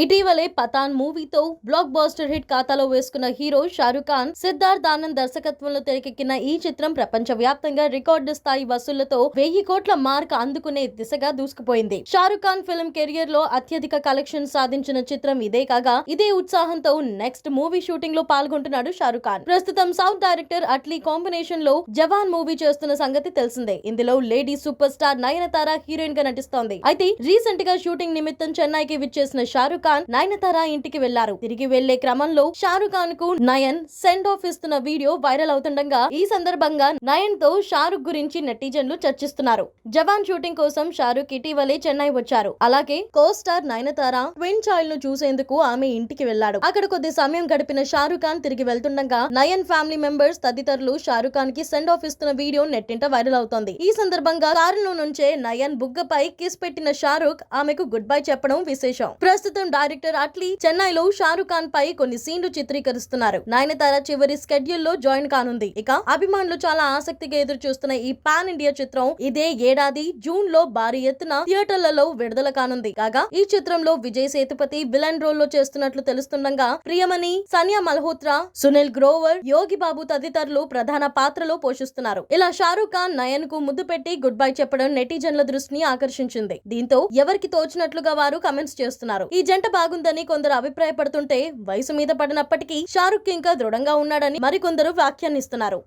ఇటీవలే పతాన్ మూవీతో black buster hit ఖాతాలో వేసుకున్న హీరో షారుఖ్ ఖాన్ సిద్ధార్థ్ ఆనంద్ దర్శకత్వంలో తెరకెక్కిన ఈ చిత్రం ప్రపంచ వ్యాప్తంగా రికార్డు స్థాయి వసూళ్ళతో వెయ్యి కోట్ల మార్క్ అందుకునే దిశగా దూసుకుపోయింది. షారుఖ్ ఖాన్ ఫిల్మ్ కెరియర్లో అత్యధిక కలెక్షన్ సాధించిన చిత్రం ఇదే కాగా ఇదే ఉత్సాహంతో నెక్స్ట్ మూవీ షూటింగ్లో పాల్గొంటున్నాడు షారుఖ్ ఖాన్. ప్రస్తుతం సౌత్ డైరెక్టర్ అట్లీ కాంబినేషన్లో జవాన్ మూవీ చేస్తున్న సంగతి తెలిసిందే. ఇందులో లేడీ సూపర్ స్టార్ నయనతార హీరోయిన్గా నటిస్తోంది. అయితే రీసెంట్గా షూటింగ్ నిమిత్తం చెన్నైకి విచ్చేసిన షారుఖ్ ఖాన్ నయనతార ఇంటికి వెళ్ళారు. తిరిగి వెళ్ళే క్రమంలో షారుఖ్ ఖాన్కు నయన్ సెండ్ ఆఫ్ ఇస్తున్న వీడియో వైరల్ అవుతుండగా ఈ సందర్భంగా నయన్తో షారుఖ్ గురించి నెటిజన్లు చర్చిస్తున్నారు. జవాన్ షూటింగ్ కోసం షారుఖ్ ఇటీవలే చెన్నై వచ్చారు. అలాగే కో స్టార్ నయనతార ట్విన్ చైల్డ్ను చూసేందుకు ఆమె ఇంటికి వెళ్ళాడు. అక్కడ కొద్ది సమయం గడిపిన షారుఖ్ ఖాన్ తిరిగి వెళ్తుండగా నయన్ ఫ్యామిలీ మెంబర్స్ తదితరులు షారుఖ్ ఖాన్కి సెండ్ ఆఫ్ ఇస్తున్న వీడియో నెట్టింట వైరల్ అవుతోంది. ఈ సందర్భంగా కారులో నుంచే నయన్ బుగ్గపై కిస్ పెట్టిన షారుఖ్ ఆమెకు గుడ్ బై చెప్పడం విశేషం. ప్రస్తుతం డైరెక్టర్ అట్లీ చెన్నైలో షారుఖ్ ఖాన్ పై కొన్ని సీన్లు చిత్రీకరిస్తున్నారు. నయనతార చివరి స్కెడ్యూల్లో జాయిన్ కానుంది. ఇక అభిమానులు చాలా ఆసక్తిగా ఎదురు చూస్తున్న ఈ పాన్ ఇండియా చిత్రం ఇదే ఏడాది జూన్లో భారీ ఎత్తున థియేటర్లలో విడుదల కానుంది. కాగా ఈ చిత్రంలో విజయ్ సేతుపతి విలన్ రోల్లో చేస్తున్నట్లు తెలుస్తుండగా ప్రియమణి సనియా మల్హోత్రా సునీల్ గ్రోవర్ యోగి బాబు తదితరులు ప్రధాన పాత్రలో పోషిస్తున్నారు. ఇలా షారూఖ్ ఖాన్ నయన్కు ముద్దు పెట్టి గుడ్ బై చెప్పడం నెటిజన్ల దృష్టిని ఆకర్షించింది. దీంతో ఎవరికి తోచినట్లుగా వారు కమెంట్స్ చేస్తున్నారు. ఈ జంట బాగుందని కొందరు అభిప్రాయపడుతుంటే వయసు మీద పడినప్పటికీ షారుఖ్ ఇంకా దృఢంగా ఉన్నాడని మరికొందరు వ్యాఖ్యానిస్తున్నారు.